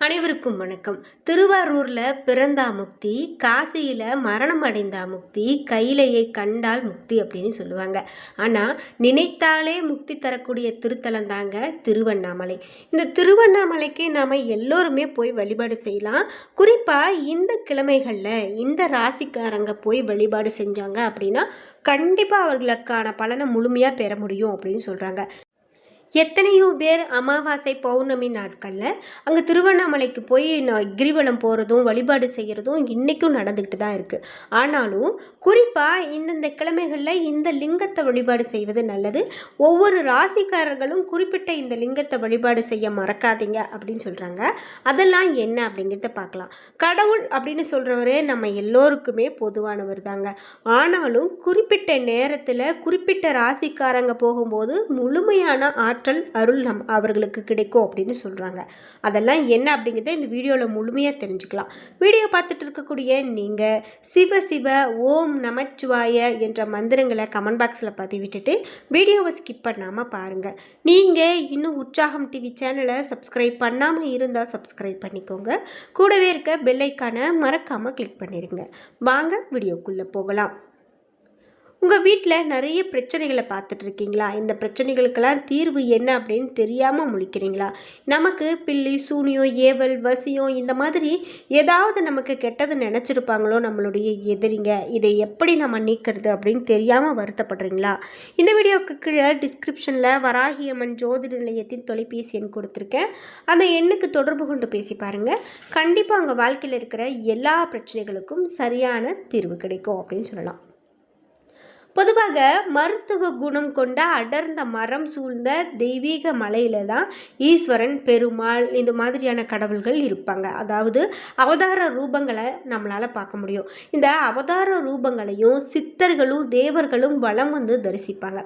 அனைவருக்கும் வணக்கம். திருவாரூரில் பிறந்தா முக்தி காசியில் மரணம் அடைந்தா முக்தி கையிலையை கண்டால் முக்தி அப்படின்னு சொல்லுவாங்க. ஆனால் நினைத்தாலே முக்தி தரக்கூடிய திருத்தலம் தாங்க திருவண்ணாமலை. இந்த திருவண்ணாமலைக்கு நாம் எல்லோருமே போய் வழிபாடு செய்யலாம். குறிப்பாக இந்த கிழமைகளில் இந்த ராசிக்காரங்க போய் வழிபாடு செஞ்சாங்க அப்படின்னா கண்டிப்பாக அவர்களுக்கான பலனை முழுமையாக பெற முடியும் அப்படின்னு சொல்கிறாங்க எத்தனையோ பேர் அமாவாசை பௌர்ணமி நாட்களில் அங்கே திருவண்ணாமலைக்கு போய் நான் கிரிவலம் போகிறதும் வழிபாடு செய்கிறதும் இன்றைக்கும் நடந்துக்கிட்டு தான் இருக்குது ஆனாலும் குறிப்பாக இந்தந்த கிழமைகளில் இந்த லிங்கத்தை வழிபாடு செய்வது நல்லது. ஒவ்வொரு ராசிக்காரர்களும் குறிப்பிட்ட இந்த லிங்கத்தை வழிபாடு செய்ய மறக்காதீங்க அப்படின்னு சொல்கிறாங்க அதெல்லாம் என்ன அப்படிங்கிறத பார்க்கலாம். கடவுள் அப்படின்னு சொல்கிறவரே நம்ம எல்லோருக்குமே பொதுவானவர் தாங்க. ஆனாலும் குறிப்பிட்ட நேரத்தில் குறிப்பிட்ட ராசிக்காரங்க போகும்போது முழுமையான ஆற்றல் அருள் நம் அவர்களுக்கு கிடைக்கும் அப்படின்னு சொல்கிறாங்க அதெல்லாம் என்ன அப்படிங்கிறத இந்த வீடியோவில் முழுமையாக தெரிஞ்சுக்கலாம். வீடியோ பார்த்துட்டு இருக்கக்கூடிய நீங்கள் சிவ சிவ ஓம் நமச்சிவாய என்ற மந்திரங்களை கமெண்ட் பாக்ஸில் பதிவிட்டுட்டு வீடியோவை ஸ்கிப் பண்ணாமல் பாருங்கள் நீங்கள் இன்னும் உற்சாகம் டிவி சேனலை சப்ஸ்கிரைப் பண்ணாமல் இருந்தால் சப்ஸ்கிரைப் பண்ணிக்கோங்க. கூடவே இருக்க பெல்லைக்கான மறக்காமல் கிளிக் பண்ணிடுங்க வாங்க வீடியோக்குள்ளே போகலாம். உங்கள் வீட்டில் நிறைய பிரச்சனைகளை பார்த்துட்ருக்கீங்களா இந்த பிரச்சனைகளுக்கெல்லாம் தீர்வு என்ன அப்படின்னு தெரியாமல் முழிக்கிறீங்களா? நமக்கு பில்லி சூனியம் ஏவல் வசியம் இந்த மாதிரி ஏதாவது நமக்கு கெட்டது நினச்சிருப்பாங்களோ நம்மளுடைய எதிரிங்க. இதை எப்படி நம்ம நீக்கிறது அப்படின்னு தெரியாமல் வருத்தப்படுறீங்களா? இந்த வீடியோவுக்கு கீழே டிஸ்கிரிப்ஷனில் வராகியம்மன் ஜோதிட நிலையத்தின் தொலைபேசி எண் கொடுத்துருக்கேன். அந்த எண்ணுக்கு தொடர்பு கொண்டு பேசி பாருங்கள் கண்டிப்பாக உங்கள் வாழ்க்கையில் இருக்கிற எல்லா பிரச்சனைகளுக்கும் சரியான தீர்வு கிடைக்கும் அப்படின்னு சொல்லலாம். பொதுவாக மருத்துவ குணம் கொண்ட அடர்ந்த மரம் சூழ்ந்த தெய்வீக மலையில தான் ஈஸ்வரன் பெருமாள் இந்த மாதிரியான கடவுள்கள் இருப்பாங்க. அதாவது அவதார ரூபங்களை நம்மளால் பார்க்க முடியும். இந்த அவதார ரூபங்களையும் சித்தர்களும் தேவர்களும் வளம் வந்து தரிசிப்பாங்க.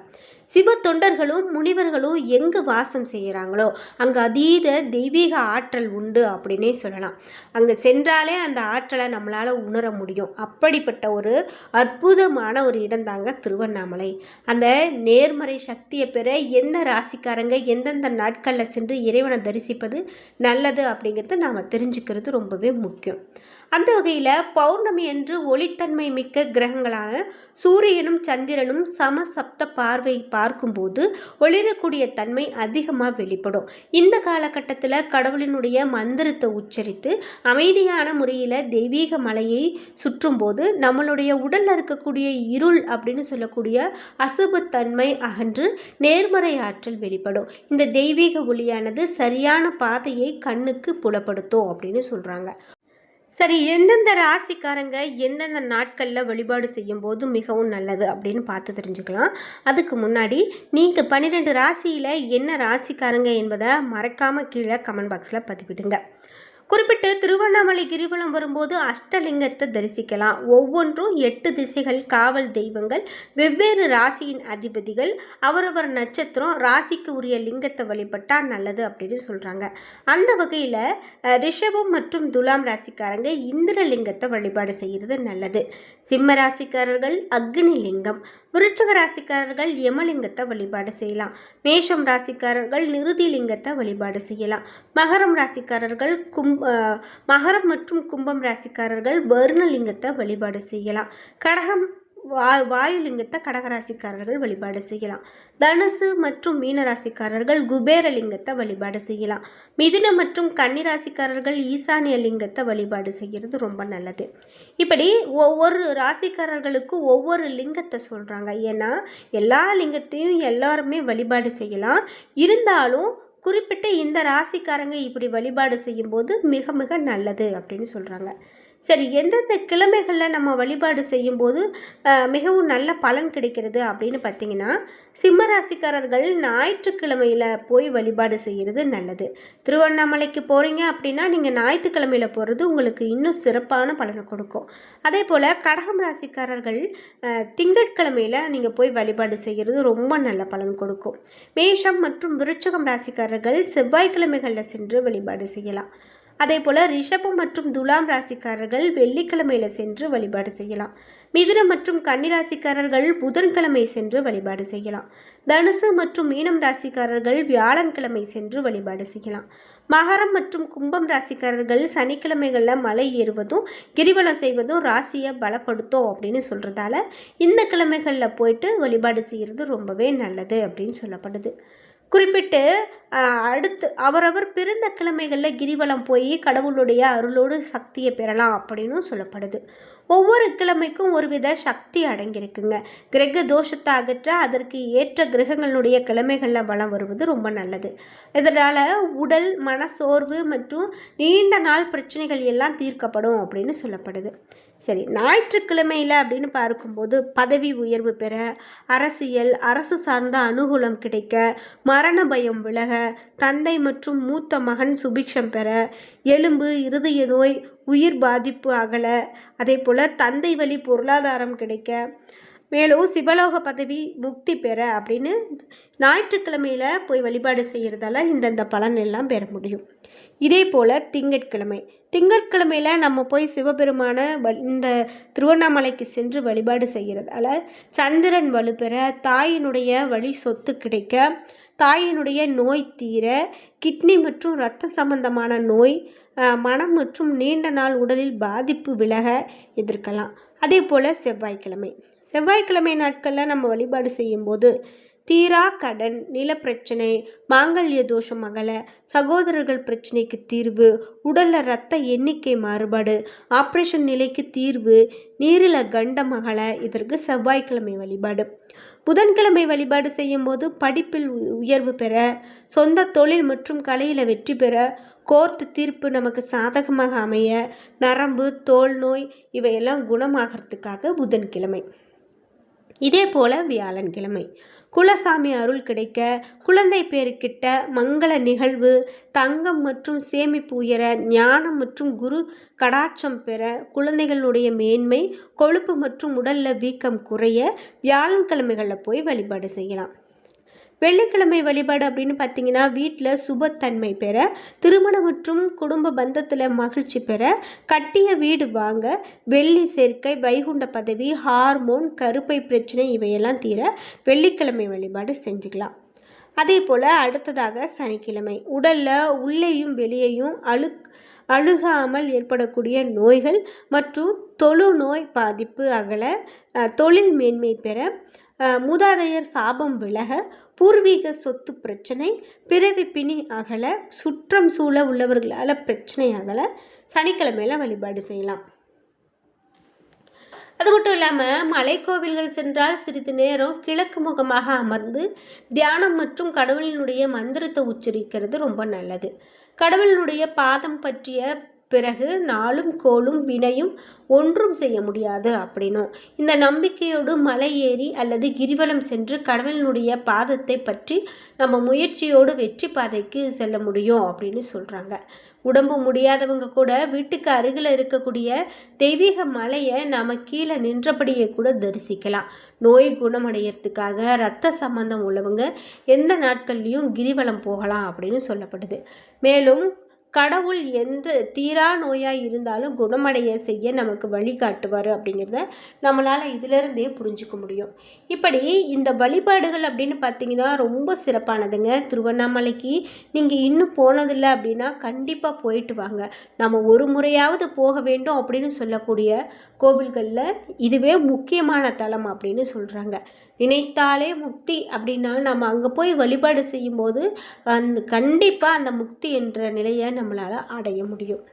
சிவ தொண்டர்களும் முனிவர்களும் எங்கு வாசம் செய்கிறாங்களோ அங்கே அதீத தெய்வீக ஆற்றல் உண்டு அப்படின்னே சொல்லலாம். அங்கே சென்றாலே அந்த ஆற்றலை நம்மளால் உணர முடியும். அப்படிப்பட்ட ஒரு அற்புதமான ஒரு இடம் தாங்க திருவண்ணாமலை. அந்த நேர்மறை சக்தியை பெற எந்த ராசிக்காரங்க எந்தெந்த நாட்களில் சென்று இறைவனை தரிசிப்பது நல்லது அப்படிங்கிறது நாம் தெரிஞ்சுக்கிறது ரொம்பவே முக்கியம். அந்த வகையில் பௌர்ணமி என்று ஒளித்தன்மை மிக்க கிரகங்களான சூரியனும் சந்திரனும் சம சப்த பார்வை பார்க்கும்போது ஒளிரக்கூடிய தன்மை அதிகமாக வெளிப்படும். இந்த காலகட்டத்தில் கடவுளினுடைய மந்திரத்தை உச்சரித்து அமைதியான முறையில் தெய்வீக மலையை சுற்றும்போது நம்மளுடைய உடலில் இருக்கக்கூடிய இருள் அப்படின்னு சொல்லக்கூடிய அசுபத்தன்மை அகன்று நேர்மறை ஆற்றல் வெளிப்படும். இந்த தெய்வீக ஒளியானது சரியான பாதையை கண்ணுக்கு புலப்படுத்தும் அப்படின்னு சொல்கிறாங்க சரி எந்தெந்த ராசிக்காரங்க எந்தெந்த நாட்களில் வழிபாடு செய்யும் போது மிகவும் நல்லது அப்படின்னு பார்த்து தெரிஞ்சுக்கலாம். அதுக்கு முன்னாடி நீங்கள் பன்னிரெண்டு ராசியில் என்ன ராசிக்காரங்க என்பதை மறக்காமல் கீழே கமெண்ட் பாக்ஸில் பதிவிடுங்க. குறிப்பிட்டு திருவண்ணாமலை கிரிவலம் வரும்போது அஷ்டலிங்கத்தை தரிசிக்கலாம். ஒவ்வொன்றும் எட்டு திசைகள் காவல் தெய்வங்கள் வெவ்வேறு ராசியின் அதிபதிகள் அவரவர் நட்சத்திரம் ராசிக்கு உரிய லிங்கத்தை வழிபட்டால் நல்லது அப்படின்னு சொல்கிறாங்க அந்த வகையில் ரிஷபம் மற்றும் துலாம் ராசிக்காரங்க இந்திரலிங்கத்தை வழிபாடு செய்கிறது நல்லது. சிம்ம ராசிக்காரர்கள் அக்னி லிங்கம் விருச்சக ராசிக்காரர்கள் யமலிங்கத்தை வழிபாடு செய்யலாம். மேஷம் ராசிக்காரர்கள் நிருதி லிங்கத்தை வழிபாடு செய்யலாம். மகரம் ராசிக்காரர்கள் கும் மகரம் மற்றும் கும்பம் ராசிக்காரர்கள் வர்ணலிங்கத்தை வழிபாடு செய்யலாம். கடகம் வா வாயுலிங்கத்தை கடகராசிக்காரர்கள் வழிபாடு செய்யலாம். தனுசு மற்றும் மீனராசிக்காரர்கள் குபேரலிங்கத்தை வழிபாடு செய்யலாம். மிதுன மற்றும் கன்னிராசிக்காரர்கள் ஈசானிய லிங்கத்தை வழிபாடு செய்கிறது ரொம்ப நல்லது. இப்படி ஒவ்வொரு ராசிக்காரர்களுக்கும் ஒவ்வொரு லிங்கத்தை சொல்கிறாங்க ஏன்னா எல்லா லிங்கத்தையும் எல்லாருமே வழிபாடு செய்யலாம். இருந்தாலும் குறிப்பிட்ட இந்த ராசிக்காரங்க இப்படி வழிபாடு செய்யும்போது மிக மிக நல்லது அப்படின்னு சொல்கிறாங்க சரி எந்தெந்த கிழமைகளில் நம்ம வழிபாடு செய்யும்போது மிகவும் நல்ல பலன் கிடைக்கிறது அப்படின்னு பார்த்தீங்கன்னா சிம்ம ராசிக்காரர்கள் ஞாயிற்றுக்கிழமையில் போய் வழிபாடு செய்கிறது நல்லது. திருவண்ணாமலைக்கு போகிறீங்க அப்படின்னா நீங்கள் ஞாயிற்றுக்கிழமையில் போகிறது உங்களுக்கு இன்னும் சிறப்பான பலனை கொடுக்கும். அதே போல் கடகம் ராசிக்காரர்கள் திங்கட்கிழமையில் நீங்கள் போய் வழிபாடு செய்கிறது ரொம்ப நல்ல பலன் கொடுக்கும். மேஷம் மற்றும் விருச்சகம் ராசிக்காரர்கள் செவ்வாய்க்கிழமைகளில் சென்று வழிபாடு செய்யலாம். அதே போல் ரிஷபம் மற்றும் துலாம் ராசிக்காரர்கள் வெள்ளிக்கிழமையில் சென்று வழிபாடு செய்யலாம். மிதுனம் மற்றும் கன்னிராசிக்காரர்கள் புதன்கிழமை சென்று வழிபாடு செய்யலாம். தனுசு மற்றும் மீனம் ராசிக்காரர்கள் வியாழன்கிழமை சென்று வழிபாடு செய்யலாம். மகரம் மற்றும் கும்பம் ராசிக்காரர்கள் சனிக்கிழமைகளில் மலை ஏறுவதும் கிரிவலம் செய்வதும் ராசியை பலப்படுத்தும் அப்படின்னு சொல்கிறதால இந்த கிழமைகளில் போயிட்டு வழிபாடு செய்கிறது ரொம்பவே நல்லது அப்படின்னு சொல்லப்படுது. குறிப்பிட்டு அடுத்து அவரவர் பிறந்த கிழமைகளில் கிரிவலம் போய் கடவுளுடைய அருளோடு சக்தியை பெறலாம் அப்படின்னும் சொல்லப்படுது. ஒவ்வொரு கிழமைக்கும் ஒருவித சக்தி அடங்கியிருக்குங்க. கிரக தோஷத்தை அகற்ற அதற்கு ஏற்ற கிரகங்களுடைய கிழமைகளில் பலம் வருவது ரொம்ப நல்லது. இதனால் உடல் மன சோர்வு மற்றும் நீண்ட நாள் பிரச்சனைகள் எல்லாம் தீர்க்கப்படும் அப்படின்னு சொல்லப்படுது. சரி ஞாயிற்றுக்கிழமையில் அப்படின்னு பார்க்கும்போது பதவி உயர்வு பெற அரசியல் அரசு சார்ந்த அனுகூலம் கிடைக்க மரண பயம் விலக தந்தை மற்றும் மூத்த மகன் சுபிக்ஷம் பெற எலும்பு இருதய நோய் உயிர் பாதிப்பு அகல அதே போல் தந்தை வழி பொருளாதாரம் கிடைக்க மேலும் சிவலோக பதவி முக்தி பெற அப்படின்னு ஞாயிற்றுக்கிழமையில் போய் வழிபாடு செய்கிறதால இந்தந்த பலன் எல்லாம் பெற முடியும். இதே போல் திங்கட்கிழமை. திங்கட்கிழமையில் நம்ம போய் சிவபெருமான இந்த திருவண்ணாமலைக்கு சென்று வழிபாடு செய்கிறதால சந்திரன் வலுப்பெற தாயினுடைய வழி சொத்து கிடைக்க தாயினுடைய நோய் தீர கிட்னி மற்றும் இரத்த சம்பந்தமான நோய் மனம் மற்றும் நீண்ட நாள் உடலில் பாதிப்பு விலக எதிர்க்கலாம். அதே போல் செவ்வாய்க்கிழமை. செவ்வாய்க்கிழமை நாட்களில் நம்ம வழிபாடு செய்யும்போது தீரா கடன் நிலப்பிரச்சனை மாங்கல்ய தோஷம் அகல சகோதரர்கள் பிரச்சனைக்கு தீர்வு உடலில் ரத்த எண்ணிக்கை மாறுபாடு ஆப்ரேஷன் நிலைக்கு தீர்வு நீரில கண்டம் அகல இதற்கு செவ்வாய்க்கிழமை வழிபாடு. புதன்கிழமை வழிபாடு செய்யும்போது படிப்பில் உயர்வு பெற சொந்த தொழில் மற்றும் கலையில் வெற்றி பெற கோர்ட்டு தீர்ப்பு நமக்கு சாதகமாக அமைய நரம்பு தோல் நோய் இவையெல்லாம் குணமாகறதுக்காக புதன்கிழமை. இதே போல் வியாழன்கிழமை. குலசாமி அருள் கிடைக்க குழந்தை பேருக்கிட்ட மங்கள நிகழ்வு தங்கம் மற்றும் சேமிப்பு உயர ஞானம் மற்றும் குரு கடாட்சம் பெற குழந்தைகளுடைய மேன்மை கொழுப்பு மற்றும் உடலில் வீக்கம் குறைய வியாழன்கிழமைகளில் போய் வழிபாடு செய்யலாம். வெள்ளிக்கிழமை வழிபாடு அப்படின்னு பார்த்தீங்கன்னா வீட்டில் சுபத்தன்மை பெற திருமணம் மற்றும் குடும்ப பந்தத்தில் மகிழ்ச்சி பெற கட்டிய வீடு வாங்க வெள்ளி சேர்க்கை வைகுண்ட பதவி ஹார்மோன் கருப்பை பிரச்சனை இவையெல்லாம் தீர வெள்ளிக்கிழமை வழிபாடு செஞ்சுக்கலாம். அதே போல் அடுத்ததாக சனிக்கிழமை. உடலில் உள்ளேயும் வெளியேயும் அழு அழுகாமல் ஏற்படக்கூடிய நோய்கள் மற்றும் தொழு நோய் பாதிப்பு அகல தொழில் மேன்மை பெற மூதாதையர் சாபம் விலக பூர்வீக சொத்து பிரச்சனை பிறவி பிணி அகல சுற்றம் சூழ உள்ளவர்களால் பிரச்சனை அகல சனிக்கிழமையில் வழிபாடு செய்யலாம். அது மட்டும் இல்லாமல் மலைக்கோவில்கள் சென்றால் சிறிது நேரம் கிழக்கு முகமாக அமர்ந்து தியானம் மற்றும் கடவுளினுடைய மந்திரத்தை உச்சரிக்கிறது ரொம்ப நல்லது. கடவுளினுடைய பாதம் பற்றிய பிறகு நாளும் கோளும் வினையும் ஒன்றும் செய்ய முடியாது அப்படின்னும். இந்த நம்பிக்கையோடு மலை ஏறி அல்லது கிரிவலம் சென்று கடவுளினுடைய பாதத்தை பற்றி நம்ம முயற்சியோடு வெற்றி பாதைக்கு செல்ல முடியும் அப்படின்னு சொல்கிறாங்க உடம்பு முடியாதவங்க கூட வீட்டுக்கு அருகில் இருக்கக்கூடிய தெய்வீக மலையை நாம் கீழே நின்றபடியே கூட தரிசிக்கலாம். நோய் குணமடைகிறதுக்காக ரத்த சம்பந்தம் உள்ளவங்க எந்த நாட்கள்லையும் கிரிவலம் போகலாம் அப்படின்னு சொல்லப்படுது. மேலும் கடவுள் எந்த தீரா நோயாக இருந்தாலும் குணமடைய செய்ய நமக்கு வழிகாட்டுவார் அப்படிங்கிறத நம்மளால் இதிலிருந்தே புரிஞ்சுக்க முடியும். இப்படி இந்த வழிபாடுகள் அப்படின்னு பார்த்தீங்கன்னா ரொம்ப சிறப்பானதுங்க. திருவண்ணாமலைக்கு நீங்கள் இன்னும் போனதில்லை அப்படின்னா கண்டிப்பாக போயிட்டு வாங்க. நம்ம ஒரு முறையாவது போக வேண்டும் அப்படின்னு சொல்லக்கூடிய கோவில்களில் இதுவே முக்கியமான தலம் அப்படின்னு சொல்கிறாங்க நினைத்தாலே முக்தி அப்படின்னா நம்ம அங்கே போய் வழிபாடு செய்யும்போது அந்த கண்டிப்பாக அந்த முக்தி என்ற நிலையை நம்மளால் அடைய முடியும்.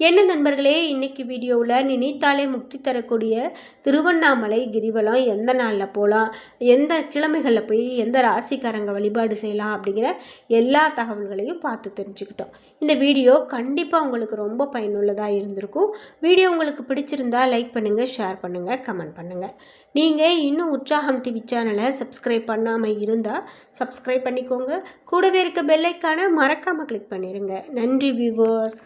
என்ன நண்பர்களே இன்றைக்கி வீடியோவில் நினைத்தாலே முக்தி தரக்கூடிய திருவண்ணாமலை கிரிவலம் எந்த நாளில் போகலாம் எந்த கிழமைகளில் போய் எந்த ராசிக்காரங்க வழிபாடு செய்யலாம் அப்படிங்கிற எல்லா தகவல்களையும் பார்த்து தெரிஞ்சுக்கிட்டோம். இந்த வீடியோ கண்டிப்பாக உங்களுக்கு ரொம்ப பயனுள்ளதாக இருந்திருக்கும். வீடியோ உங்களுக்கு பிடிச்சிருந்தா லைக் பண்ணுங்கள் ஷேர் பண்ணுங்கள் கமெண்ட் பண்ணுங்கள் நீங்கள் இன்னும் உற்சாகம் டிவி சேனலை சப்ஸ்கிரைப் பண்ணாமல் இருந்தால் சப்ஸ்கிரைப் பண்ணிக்கோங்க. கூடவே இருக்க பெல்லைக்கான மறக்காமல் கிளிக் பண்ணிடுங்க நன்றி வியூவர்ஸ்